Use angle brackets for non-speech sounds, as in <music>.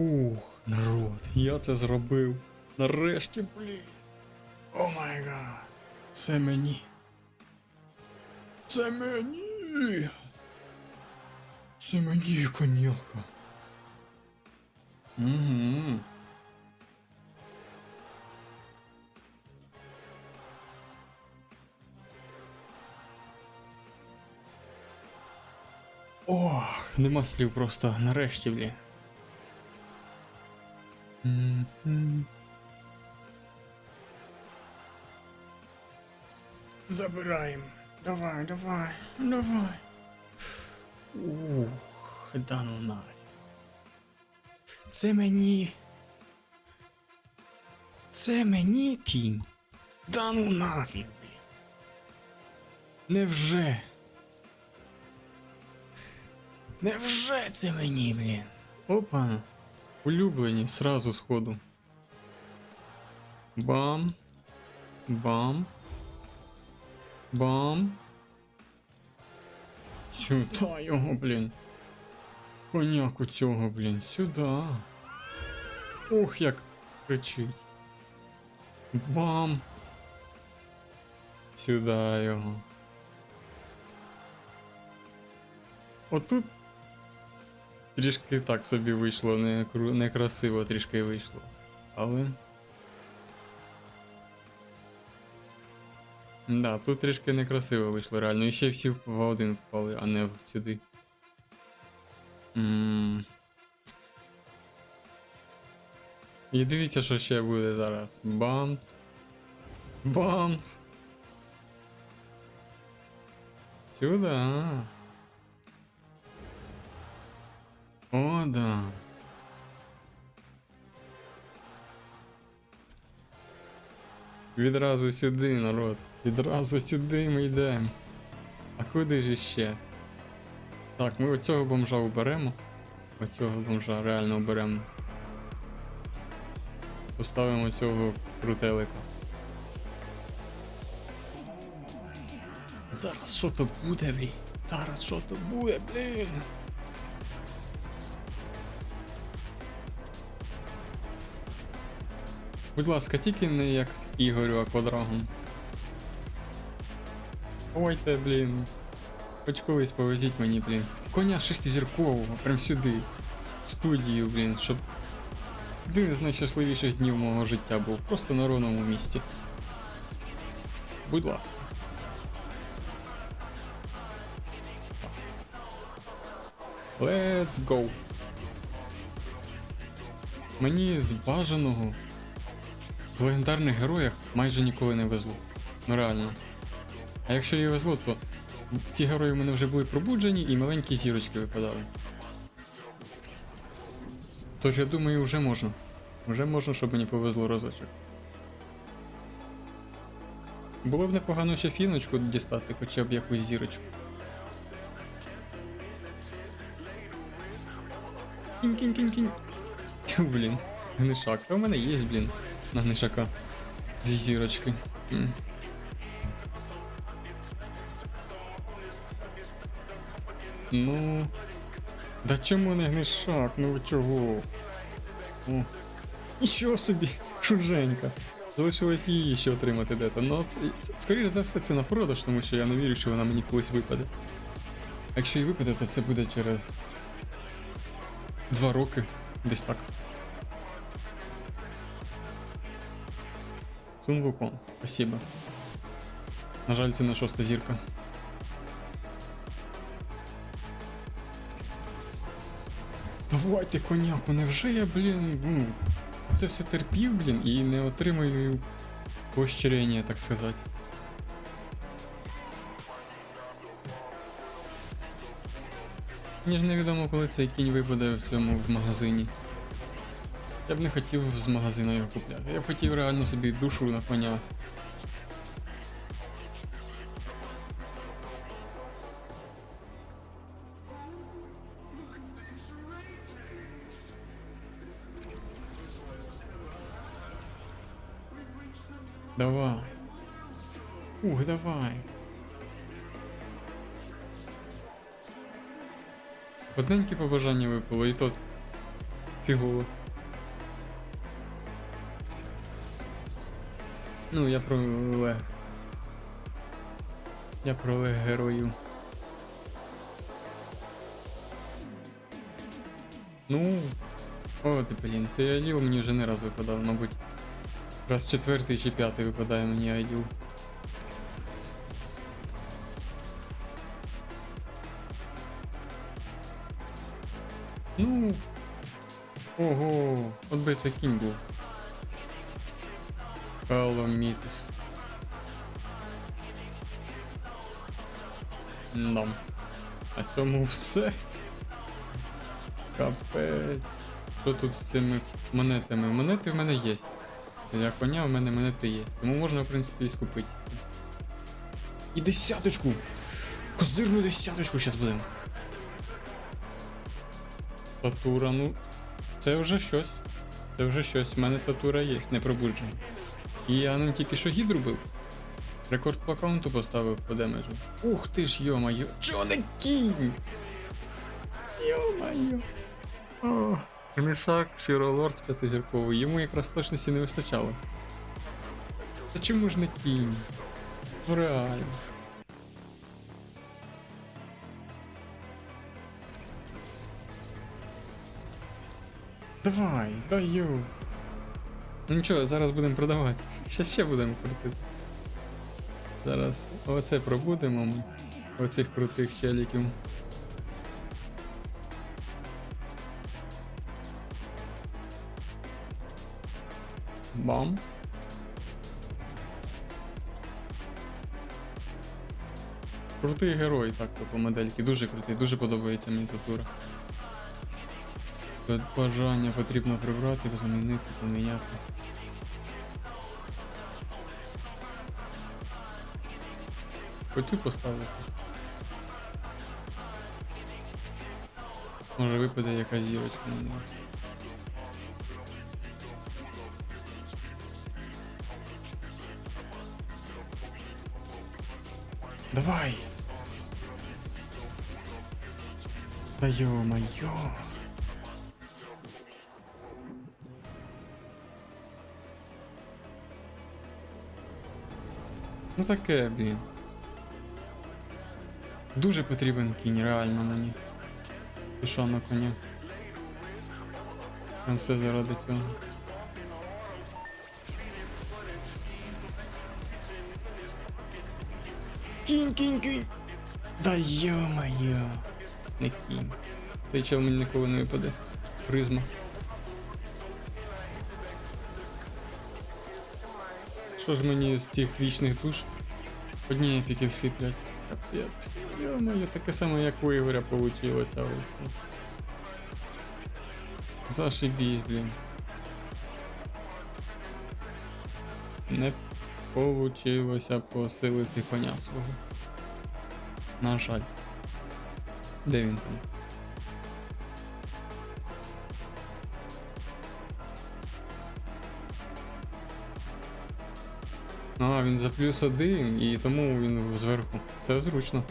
Ух, народ, я це зробив. Нарешті, блін. О май гад. Це мені. Це мені. Це мені коньяка. Угу. Ох, нема слів просто нарешті, блін. Мгм. Забираємо. Давай, давай, давай. Ух, да ну нафіг. Це мені. Це мені кінь. Да ну нафіг, блін. Невже? Невже це мені, блін? Опа. Улюблені сразу сходу. Бам. Бам. Бам. Сюда його, блін. Коняку цього, блін, сюди. Ух, як кричить. Бам. Сюди його. Отут трішки так собі вийшло, не, кру- не красиво трішки вийшло. Але. Да, тут трішки некрасиво вийшло, реально. І ще всі в в один впали, а не в сюди. м І дивіться, що ще буде зараз. Бамс. Бамс. Сюда. О, да. Відразу сюди, народ. Відразу сюди ми йдемо. А куди ж іще? Так, ми оцього бомжа уберемо. Оцього бомжа реально оберемо. Поставимо цього крутелика. Зараз що то буде, блін? Зараз що то буде, блін? Будь ласка, тільки не як Ігорю Аквадрагом. Ой те, блін. Хоч колись повезіть мені, блін. Коня шестизіркового, прям сюди. В студію, блін, щоб. Один з найщасливіших днів мого життя був. Просто на ровному місці. Будь ласка. Let's go. Мені з бажаного в легендарних героях майже ніколи не везло. Ну реально. А якщо і везло, то ці герої в мене вже були пробуджені і маленькі зірочки випадали. Тож я думаю, вже можна. Вже можна, щоб мені повезло разочок. Було б непогано ще фіночку дістати, хоча б якусь зірочку. Кінь-кінь-кінь-кінь. Блін, гнишак. А у мене є, блін, на гнишака. Дві зірочки. Ну. Да чому не гнишак? Ну чого? О. Нічого собі, шуженька. Залишилось її ще отримати дето. Ну, це, це, скоріше за все, це на продаж, тому що я не вірю, що вона мені колись випаде. Якщо і випаде, то це буде через два роки. Десь так. Сун Вукон, спасибо. На жаль, це не шоста зірка. Давайте коняку, невже я, блін, ну, це все терпів, блін, і не отримую поощрення, так сказати. Мені ж невідомо, коли цей кінь випаде в цьому в магазині. Я б не хотів з магазину його купляти. Я б хотів реально собі душу на коня. Давай. Ух, давай. Одненьке побажання випало, і то фігово. Ну, я про Лег. Я про Лег герою. Ну. О, ти блін, цей Айділ мені вже не раз випадав, мабуть. Раз четвертий чи п'ятий випадає мені Айділ. Ну. Ого, от би це кінь був. Каломітус. Дам. А цьому все. Капець. Що тут з цими монетами? Монети в мене є. Для коня в мене монети є. Тому можна, в принципі, і скупити це. І десяточку! Козирну десяточку зараз будемо. Татура, ну. Це вже щось. Це вже щось. У мене татура є, не пробуджена. І я нам тільки що гідру бив. Рекорд по аккаунту поставив по демеджу. Ух ти ж, йо-моє. Чо не кінь? Йо-моє. О, Гнишак, Широлорд п'ятизірковий. Йому якраз точності не вистачало. Та чому ж не кінь? Ну реально. Давай, даю. Ну нічого, зараз будемо продавати. <laughs> Щас ще будемо крутити. Зараз оце пробудемо ми. Оцих крутих челіків. Бам. Крутий герой, так, по модельки. Дуже крутий, дуже подобається мені татура. Бажання потрібно прибрати, замінити, поміняти. Хотю поставити. Може випаде якась зірочка на нього. Давай! Да ё-моё! Ну таке, блін. Дуже потрібен кінь, реально мені. Пішов на коня. Прям все заради цього. Кінь, кінь, кінь! Да йо-моє! Не кінь. Цей чел мені ніколи не випаде. Призма. Що ж мені з цих вічних душ? Одні епіки всиплять. Капець. Йо-моє, таке саме, як у Ігоря получилося. ось. Зашибісь, блін. Не получилося посилити коня свого. На жаль. Де він там? А, він за плюс один, і тому він зверху. Це зручно.